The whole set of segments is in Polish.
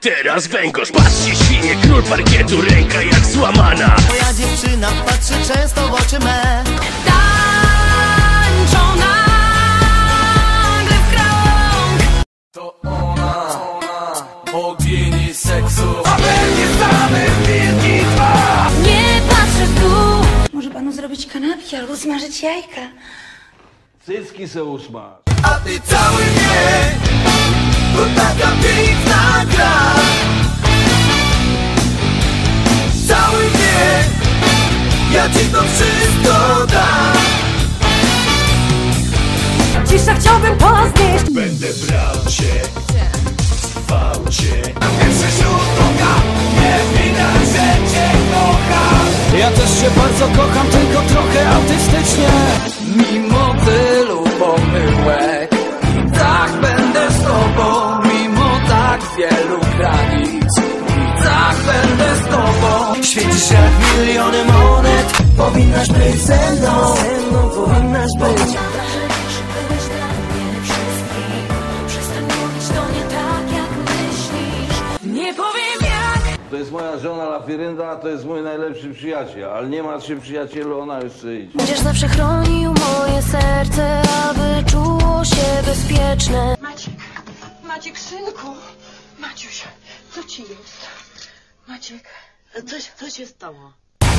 Teraz węgorz, patrzcie świnie, król parkietu, ręka jak złamana. Moja dziewczyna patrzy często w oczy me. Tańczą nagle w krąg. To ona, bogini seksu. Nie patrzę w dół. Może panu zrobić kanapki albo smażyć jajka? Cycki se usmaż. A ty cały mnie Ja ci to wszystko dam Cisza chciałbym poznieść. Będę brał cię, trwał cię. Pierwszy ślub oka Nie widać, że cię kocham Ja też się bardzo kocham, tylko trochę autystycznie. Mimo tylu Świecisz jak miliony monet Powinnaś być ze mną Ze mną powinnaś być Byłeś dla mnie wszystkim Przestań mówić to nie tak jak myślisz Nie powiem jak To jest moja żona Lafirynda, to jest mój najlepszy przyjaciel. Ale nie martw się przyjacielu, ona już iść. Będziesz zawsze chronił moje serce Aby czuło się bezpieczne Maciek, Maciek, synku. Maciuś, co ci jest? Maciek. Coś, co się stało?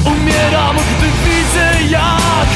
Umieram, gdy widzę jak